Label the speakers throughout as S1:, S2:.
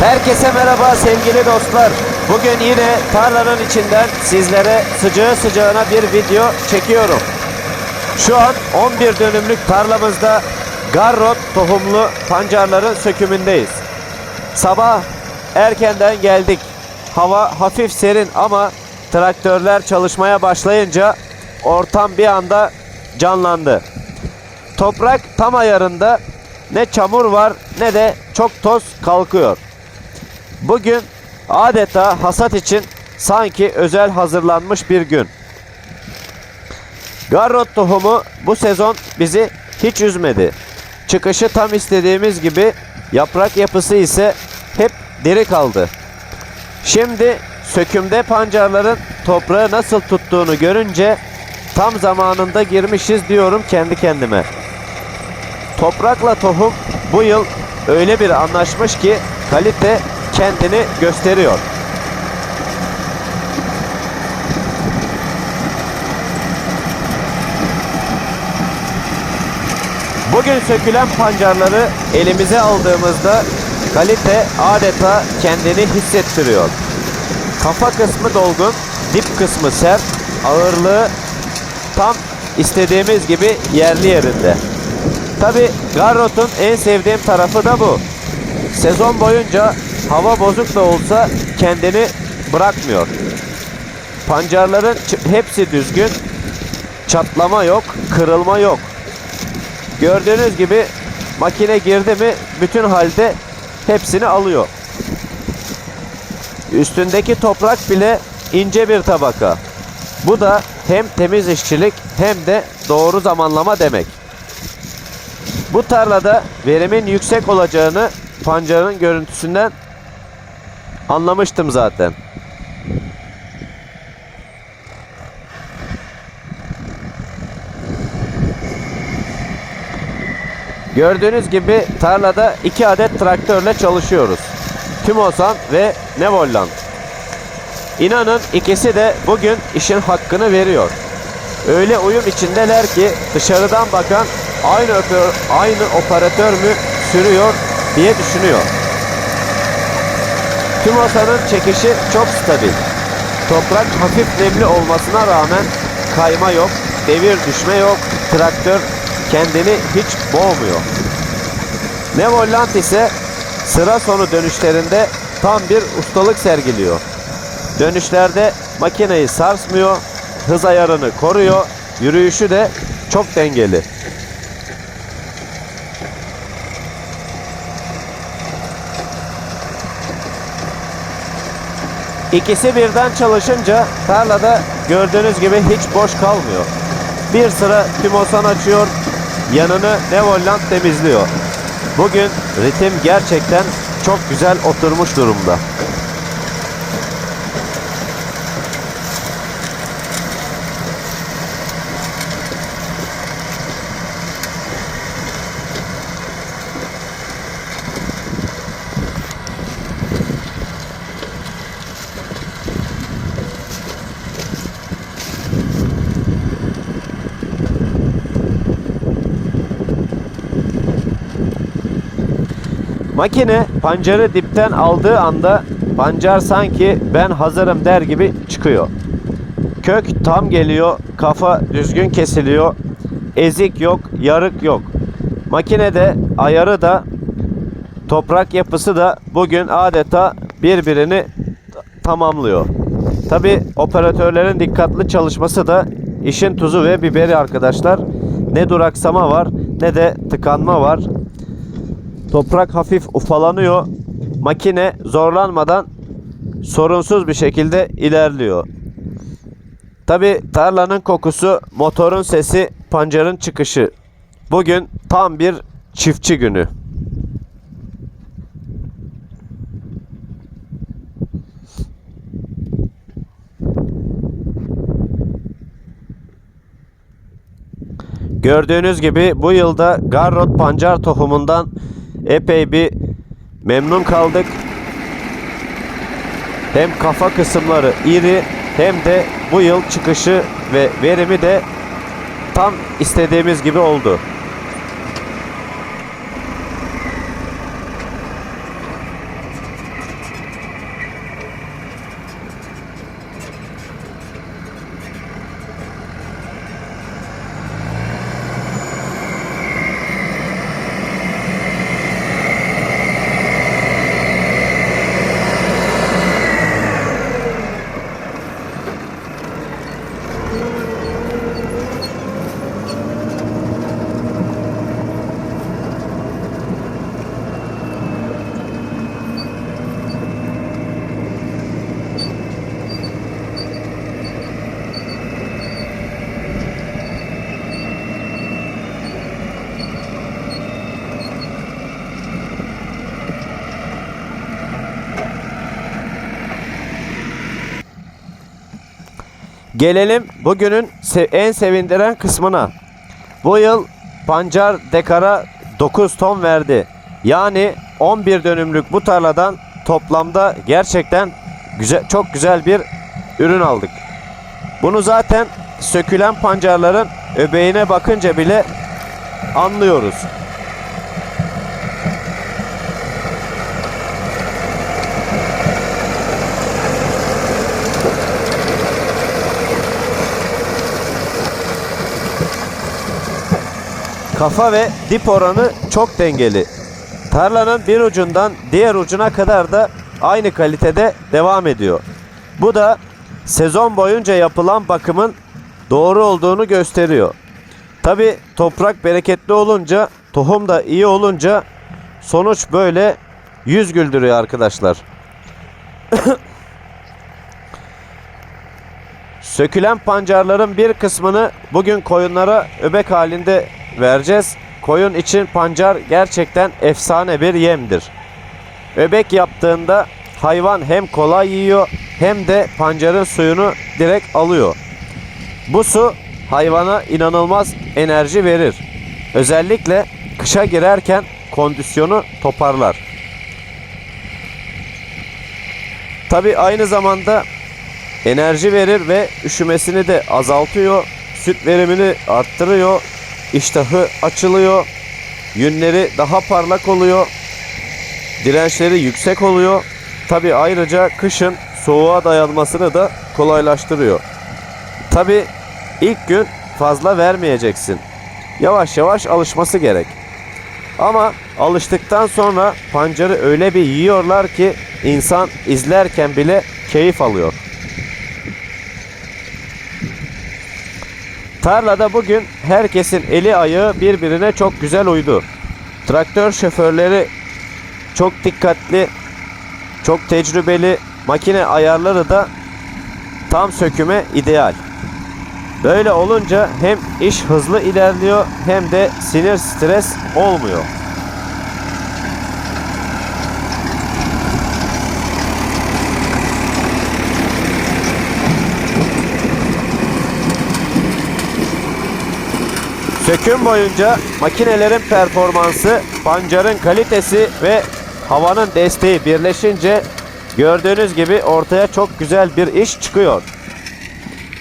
S1: Herkese merhaba sevgili dostlar. Bugün yine tarlanın içinden sizlere sıcağı sıcağına bir video çekiyorum. Şu an 11 dönümlük tarlamızda garrot tohumlu pancarların sökümündeyiz. Sabah erkenden geldik. Hava hafif serin ama traktörler çalışmaya başlayınca ortam bir anda canlandı. Toprak tam ayarında ne çamur var ne de çok toz kalkıyor. Bugün adeta hasat için sanki özel hazırlanmış bir gün. Garrot tohumu bu sezon bizi hiç üzmedi. Çıkışı tam istediğimiz gibi, yaprak yapısı ise hep diri kaldı. Şimdi sökümde pancarların toprağı nasıl tuttuğunu görünce tam zamanında girmişiz diyorum kendi kendime. Toprakla tohum bu yıl öyle bir anlaşmış ki kalite kendini gösteriyor. Bugün sökülen pancarları elimize aldığımızda kalite adeta kendini hissettiriyor. Kafa kısmı dolgun, dip kısmı sert, ağırlığı tam istediğimiz gibi yerli yerinde. Tabi Garrot'un en sevdiğim tarafı da bu. Sezon boyunca hava bozuk da olsa kendini bırakmıyor. Pancarların hepsi düzgün. Çatlama yok, kırılma yok. Gördüğünüz gibi makine girdi mi bütün halde hepsini alıyor. Üstündeki toprak bile ince bir tabaka. Bu da hem temiz işçilik hem de doğru zamanlama demek. Bu tarlada verimin yüksek olacağını pancarın görüntüsünden anlamıştım zaten. Gördüğünüz gibi tarlada iki adet traktörle çalışıyoruz. Tümosan ve Nevolland. İnanın ikisi de bugün işin hakkını veriyor. Öyle uyum içindeler ki dışarıdan bakan aynı oper- aynı operatör mü sürüyor diye düşünüyor. Tümosan'ın çekişi çok stabil. Toprak hafif nemli olmasına rağmen kayma yok, devir düşme yok, traktör kendini hiç boğmuyor. Nevolant ise sıra sonu dönüşlerinde tam bir ustalık sergiliyor. Dönüşlerde makineyi sarsmıyor, hız ayarını koruyor, yürüyüşü de çok dengeli. İkisi birden çalışınca tarlada gördüğünüz gibi hiç boş kalmıyor. Bir sıra tümosan açıyor, yanını Nevoland temizliyor. Bugün ritim gerçekten çok güzel oturmuş durumda. Makine pancarı dipten aldığı anda pancar sanki ben hazırım der gibi çıkıyor. Kök tam geliyor, kafa düzgün kesiliyor, ezik yok, yarık yok. Makinede ayarı da toprak yapısı da bugün adeta birbirini tamamlıyor. Tabi operatörlerin dikkatli çalışması da işin tuzu ve biberi arkadaşlar. Ne duraksama var ne de tıkanma var. Toprak hafif ufalanıyor. Makine zorlanmadan sorunsuz bir şekilde ilerliyor. Tabi tarlanın kokusu, motorun sesi, pancarın çıkışı. Bugün tam bir çiftçi günü. Gördüğünüz gibi bu yılda Garrot pancar tohumundan epey bir memnun kaldık. Hem kafa kısımları iri hem de bu yıl çıkışı ve verimi de tam istediğimiz gibi oldu. Gelelim bugünün en sevindiren kısmına. Bu yıl pancar dekara 9 ton verdi. Yani 11 dönümlük bu tarladan toplamda gerçekten güzel çok güzel bir ürün aldık. Bunu zaten sökülen pancarların öbeğine bakınca bile anlıyoruz. Kafa ve dip oranı çok dengeli. Tarlanın bir ucundan diğer ucuna kadar da aynı kalitede devam ediyor. Bu da sezon boyunca yapılan bakımın doğru olduğunu gösteriyor. Tabi toprak bereketli olunca, tohum da iyi olunca sonuç böyle yüz güldürüyor arkadaşlar. Sökülen pancarların bir kısmını bugün koyunlara öbek halinde vereceğiz. Koyun için pancar gerçekten efsane bir yemdir. Öbek yaptığında hayvan hem kolay yiyor hem de pancarın suyunu direkt alıyor. Bu su hayvana inanılmaz enerji verir. Özellikle kışa girerken kondisyonu toparlar. Tabi aynı zamanda enerji verir ve üşümesini de azaltıyor. Süt verimini arttırıyor. İştahı açılıyor. Yünleri daha parlak oluyor. Dirençleri yüksek oluyor. Tabi ayrıca kışın soğuğa dayanmasını da kolaylaştırıyor. Tabi ilk gün fazla vermeyeceksin. Yavaş yavaş alışması gerek. Ama alıştıktan sonra pancarı öyle bir yiyorlar ki insan izlerken bile keyif alıyor. Tarlada bugün herkesin eli ayağı birbirine çok güzel uydu. Traktör şoförleri çok dikkatli, çok tecrübeli, makine ayarları da tam söküme ideal. Böyle olunca hem iş hızlı ilerliyor hem de sinir stres olmuyor. Söküm boyunca makinelerin performansı, pancarın kalitesi ve havanın desteği birleşince gördüğünüz gibi ortaya çok güzel bir iş çıkıyor.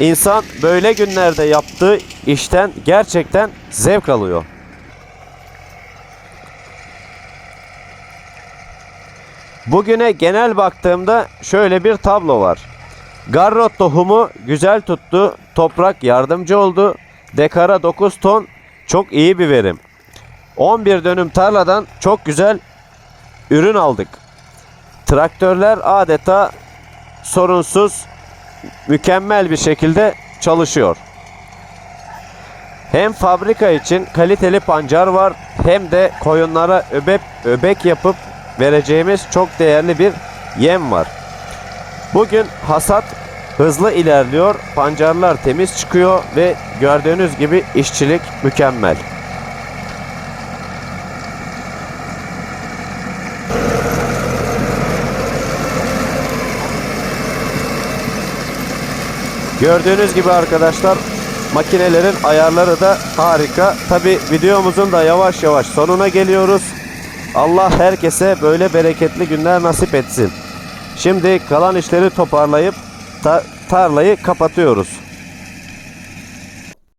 S1: İnsan böyle günlerde yaptığı işten gerçekten zevk alıyor. Bugüne genel baktığımda şöyle bir tablo var. Garrot tohumu güzel tuttu, toprak yardımcı oldu. Dekara 9 ton çok iyi bir verim. 11 dönüm tarladan çok güzel ürün aldık. Traktörler adeta sorunsuz, mükemmel bir şekilde çalışıyor. Hem fabrika için kaliteli pancar var hem de koyunlara öbek, öbek yapıp vereceğimiz çok değerli bir yem var. Bugün hasat hızlı ilerliyor, pancarlar temiz çıkıyor ve gördüğünüz gibi işçilik mükemmel. Gördüğünüz gibi arkadaşlar makinelerin ayarları da harika. Tabi videomuzun da yavaş yavaş sonuna geliyoruz. Allah herkese böyle bereketli günler nasip etsin. Şimdi kalan işleri toparlayıp ta- tarlayı kapatıyoruz.